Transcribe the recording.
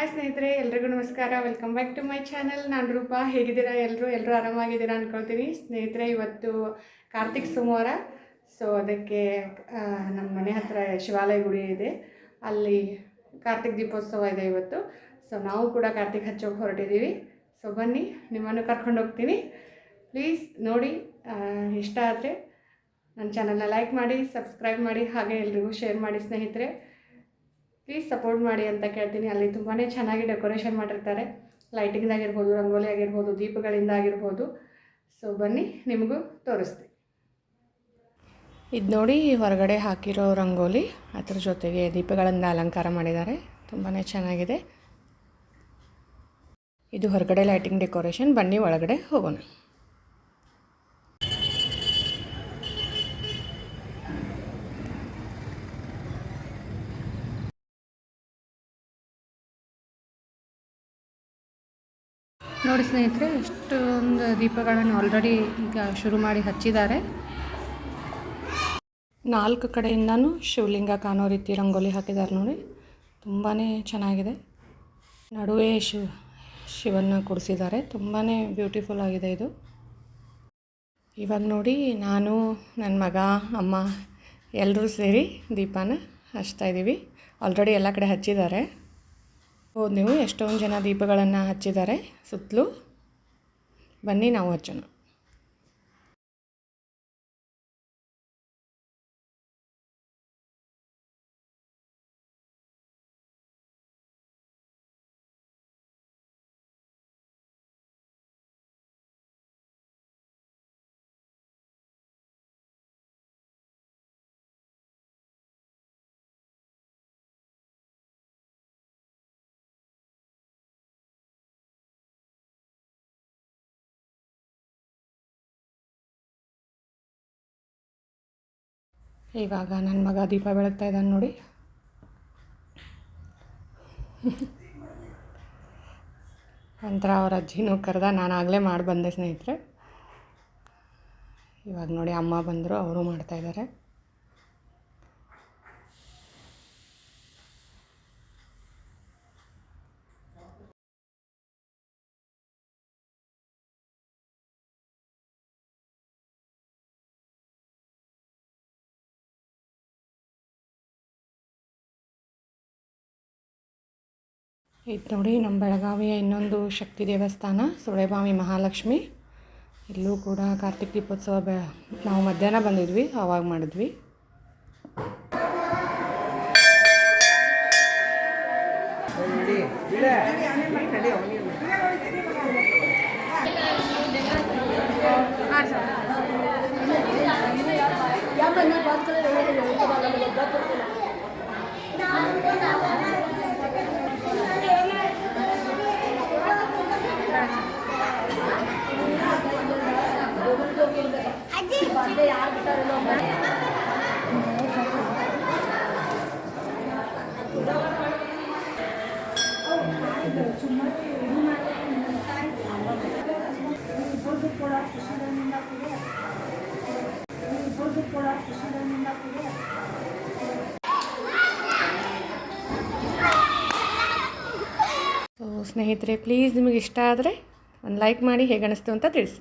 Hi ಸ್ನೇಹಿತರೆ, ಎಲ್ರಿಗೂ ನಮಸ್ಕಾರ. Welcome back to my channel ನಾನು ರೂಪ. ಹೇಗಿದ್ದೀರಾ ಎಲ್ಲರೂ ಎಲ್ಲರೂ ಆರಾಮಾಗಿದ್ದೀರಾ ಅನ್ಕೊಳ್ತೀನಿ. ಸ್ನೇಹಿತರೆ, ಇವತ್ತು ಕಾರ್ತಿಕ್ ಸೋಮವಾರ. ಸೊ ಅದಕ್ಕೆ ನಮ್ಮ ಮನೆ ಹತ್ರ ಶಿವಾಲಯ ಗುಡಿ ಇದೆ. ಅಲ್ಲಿ ಕಾರ್ತಿಕ್ ದೀಪೋತ್ಸವ ಇದೆ ಇವತ್ತು. ಸೊ ನಾವು ಕೂಡ ಕಾರ್ತಿಕ್ ಹಚ್ಚೋಕೆ ಹೊರಟಿದ್ದೀವಿ. ಸೊ ಬನ್ನಿ, ನಿಮ್ಮನ್ನು ಕರ್ಕೊಂಡು ಹೋಗ್ತೀನಿ. ಪ್ಲೀಸ್ ನೋಡಿ ಇಷ್ಟ ಆದರೆ ನನ್ನ ಚಾನಲ್ನ ಲೈಕ್ ಮಾಡಿ ಸಬ್ಸ್ಕ್ರೈಬ್ ಮಾಡಿ, ಹಾಗೆ ಎಲ್ರಿಗೂ ಶೇರ್ ಮಾಡಿ ಸ್ನೇಹಿತರೆ. ಪ್ಲೀಸ್ ಸಪೋರ್ಟ್ ಮಾಡಿ ಅಂತ ಕೇಳ್ತೀನಿ. ಅಲ್ಲಿ ತುಂಬಾ ಚೆನ್ನಾಗಿ ಡೆಕೋರೇಷನ್ ಮಾಡಿರ್ತಾರೆ. ಲೈಟಿಂಗ್ ಆಗಿರ್ಬೋದು, ರಂಗೋಲಿ ಆಗಿರ್ಬೋದು, ದೀಪಗಳಿಂದ ಆಗಿರ್ಬೋದು. ಸೊ ಬನ್ನಿ, ನಿಮಗೂ ತೋರಿಸ್ತೀನಿ. ಇದು ನೋಡಿ ಹೊರಗಡೆ ಹಾಕಿರೋ ರಂಗೋಲಿ. ಅದ್ರ ಜೊತೆಗೆ ದೀಪಗಳಿಂದ ಅಲಂಕಾರ ಮಾಡಿದ್ದಾರೆ. ತುಂಬಾ ಚೆನ್ನಾಗಿದೆ. ಇದು ಹೊರಗಡೆ ಲೈಟಿಂಗ್ ಡೆಕೋರೇಷನ್ ಬನ್ನಿ, ಒಳಗಡೆ ಹೋಗೋಣ. ನೋಡಿ ಸ್ನೇಹಿತರೆ ಎಷ್ಟೊಂದು ದೀಪಗಳನ್ನು ಆಲ್ರೆಡಿ ಈಗ ಶುರು ಮಾಡಿ ಹಚ್ಚಿದ್ದಾರೆ. ನಾಲ್ಕು ಕಡೆಯಿಂದನೂ ಶಿವಲಿಂಗ ಕಾಣೋ ರೀತಿ ರಂಗೋಲಿ ಹಾಕಿದ್ದಾರೆ ನೋಡಿ. ತುಂಬಾ ಚೆನ್ನಾಗಿದೆ. ನಡುವೆ ಶಿವ ಶಿವನ್ನ ಕೊಡಿಸಿದ್ದಾರೆ ತುಂಬಾ ಬ್ಯೂಟಿಫುಲ್ ಆಗಿದೆ ಇದು. ಇವಾಗ ನೋಡಿ ನಾನು ನನ್ನ ಮಗ, ಅಮ್ಮ ಎಲ್ಲರೂ ಸೇರಿ ದೀಪಾನ ಹಚ್ತಾ ಇದ್ದೀವಿ ಆಲ್ರೆಡಿ ಎಲ್ಲ ಕಡೆ ಹಚ್ಚಿದ್ದಾರೆ. ಹೌದು ನೀವು ಎಷ್ಟೊಂದು ಜನ ದೀಪಗಳನ್ನು ಹಚ್ಚಿದ್ದಾರೆ ಸುತ್ತಲೂ ಬನ್ನಿ ನಾವು ಹಚ್ಚೋಣ. ಇವಾಗ ನನ್ನ ಮಗ ದೀಪ ಬೆಳಗ್ತಾ ಇದ್ದಾನೆ ನೋಡಿ. ನಂತರ ಅವ್ರ ಅಜ್ಜಿನೂ ಕರೆದ, ನಾನು ಆಗಲೇ ಮಾಡಿ ಬಂದೆ ಸ್ನೇಹಿತರೆ. ಇವಾಗ ನೋಡಿ ಅಮ್ಮ ಬಂದರು, ಅವರು ಮಾಡ್ತಾಯಿದ್ದಾರೆ ಇದು ನೋಡಿ ನಮ್ಮ ಬೆಳಗಾವಿಯ ಇನ್ನೊಂದು ಶಕ್ತಿ ದೇವಸ್ಥಾನ, ಸುಳೆಬಾವಿ ಮಹಾಲಕ್ಷ್ಮಿ. ಇಲ್ಲೂ ಕೂಡ ಕಾರ್ತಿಕ್ ದೀಪೋತ್ಸವ ಬೆ, ನಾವು ಮಧ್ಯಾಹ್ನ ಬಂದಿದ್ವಿ, ಆವಾಗ ಮಾಡಿದ್ವಿ. ಸೊ ಸ್ನೇಹಿತರೆ ಪ್ಲೀಸ್ ನಿಮಗೆ ಇಷ್ಟ ಆದರೆ ಒಂದು ಲೈಕ್ ಮಾಡಿ ಹೇಗೆ ಅನಿಸ್ತು ಅಂತ ತಿಳಿಸಿ.